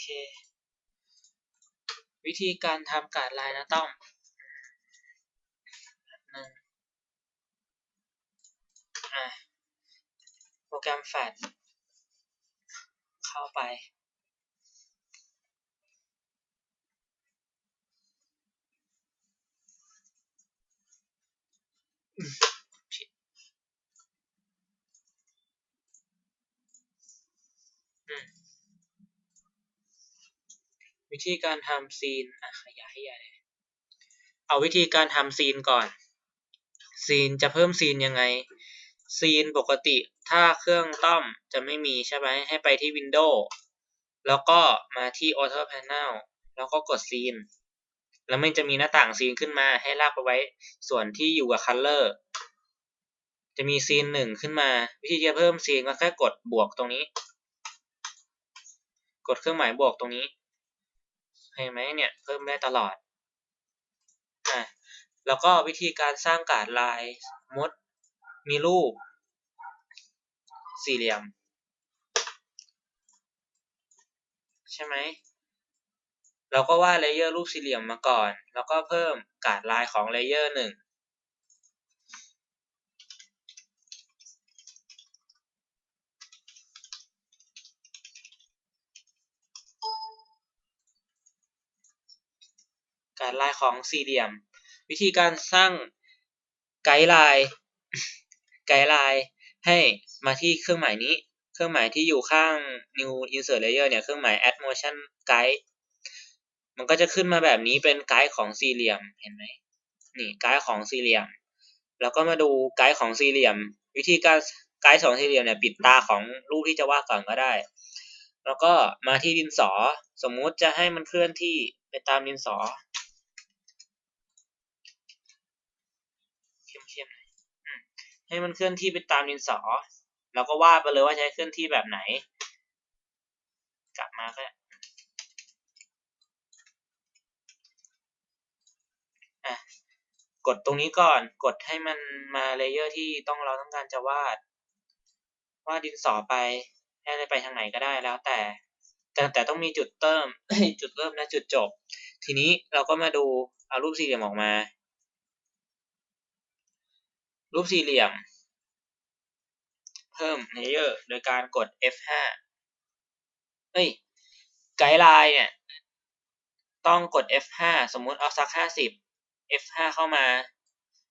เค วิธีการทำการดไลน์นะต้องหนึ่งอะโปรแกรมแฟลชเข้าไปผิด วิธีการทำซีนอะขยายให้ใหญ่เลยเอาวิธีการทำซีนก่อน ซีนจะเพิ่มซีนยังไง ซีนปกติถ้าเครื่องต้อมจะไม่มีใช่ไหมให้ไปที่ Windows แล้วก็มาที่ Auto Panel แล้วก็กดซีน แล้วมันจะมีหน้าต่างซีนขึ้นมาให้ลากไปไว้ส่วนที่อยู่กับ Color จะมีซีนหนึ่งขึ้นมา วิธีจะเพิ่มซีนก็แค่กดบวกตรงนี้ กดเครื่องหมายบวกตรงนี้ เห็นไหมเนี่ยเพิ่มได้ตลอดอะแล้วก็วิธีการสร้างการ์ดลายมดมีรูป สี่เหลี่ยม ใช่ไหมเราก็วาดเลเยอร์รูปสี่เหลี่ยมมาก่อน แล้วก็เพิ่มการ์ดลายของเลเยอร์หนึ่ง การลายของสี่เหลี่ยม วิธีการสร้างไกด์ไลน์ไกด์ไลน์ให้มาที่เครื่องหมายนี้ เครื่องหมายที่อยู่ข้าง new insert layer เนี่ย เครื่องหมาย add motion guide มันก็จะขึ้นมาแบบนี้เป็นไกด์ของสี่เหลี่ยม เห็นไหมนี่ไกด์ของสี่เหลี่ยม แล้วก็มาดูไกด์ของสี่เหลี่ยม วิธีการไกด์ของสี่เหลี่ยมเนี่ยปิดตาของรูปที่จะวาดก่อนก็ได้ แล้วก็มาที่ดินสอ สมมุติจะให้มันเคลื่อนที่ไปตามดินสอ เข้มหน่อยให้มันเคลื่อนที่ไปตามดินสอแล้วก็วาดไปเลยว่าใช้เคลื่อนที่แบบไหน กลับมาก็ได้อ่กดตรงนี้ก่อน กดให้มันมาเลเยอร์ที่ต้องเราต้องการจะวาด วาดดินสอไป ให้ไไปทางไหนก็ได้แล้วแต่ แต่แต่ต้องมีจุดเติม จุดเริ่มและจุดจบ ทีนี้เราก็มาดูเอารูปสี่เหลี่ยมออกมา รูปสี่เหลี่ยม เพิ่มเลเยอร์โดยการกด F5 เฮ้ย ไกด์ไลน์เนี่ย ต้องกด F5 สมมุติเอาสัก 50 F5 เข้ามา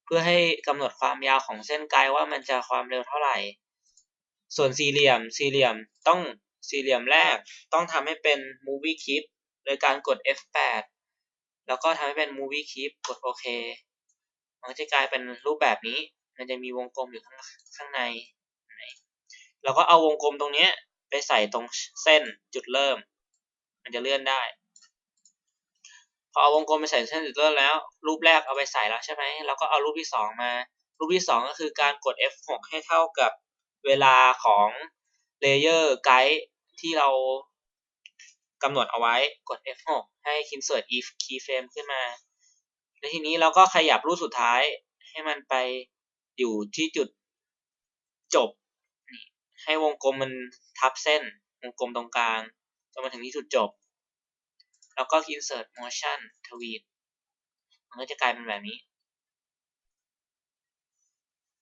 เพื่อให้กำหนดความยาวของเส้นไกด์ว่ามันจะความเร็วเท่าไหร่ ส่วนสี่เหลี่ยม สี่เหลี่ยมต้องสี่เหลี่ยมแรกต้องทำให้เป็น movie clip โดยการกด F8 แล้วก็ทำให้เป็น movie clip กดโอเค มันจะกลายเป็นรูปแบบนี้ มันจะมีวงกลมอยู่ข้างข้างในเราก็เอาวงกลมตรงนี้ไปใส่ตรงเส้นจุดเริ่ม มันจะเลื่อนได้ พอเอาวงกลมไปใส่เส้นจุดเริ่มแล้ว รูปแรกเอาไปใส่แล้วใช่ไหมแล้วก็เอารูปที่สองมา รูปที่สองก็คือการกด F6 ให้เท่ากับเวลาของเลเยอร์ไกด์ที่เรากำหนดเอาไว้กด F6 ให้ insert if keyframe ขึ้นมา แล้วทีนี้เราก็ขยับรูปสุดท้ายให้มันไป อยู่ที่จุดจบ ให้วงกลมมันทับเส้น วงกลมตรงกลางจนมาถึงที่จุดจบ แล้วก็ insert motion ทวีตมันก็จะกลายเป็นแบบนี้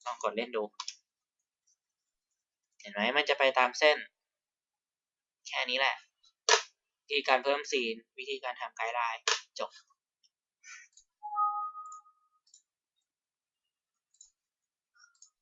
ลองกดเล่นดู เห็นไหมมันจะไปตามเส้น แค่นี้แหละวิธีการเพิ่มซีน วิธีการทำไกด์ไลน์จบ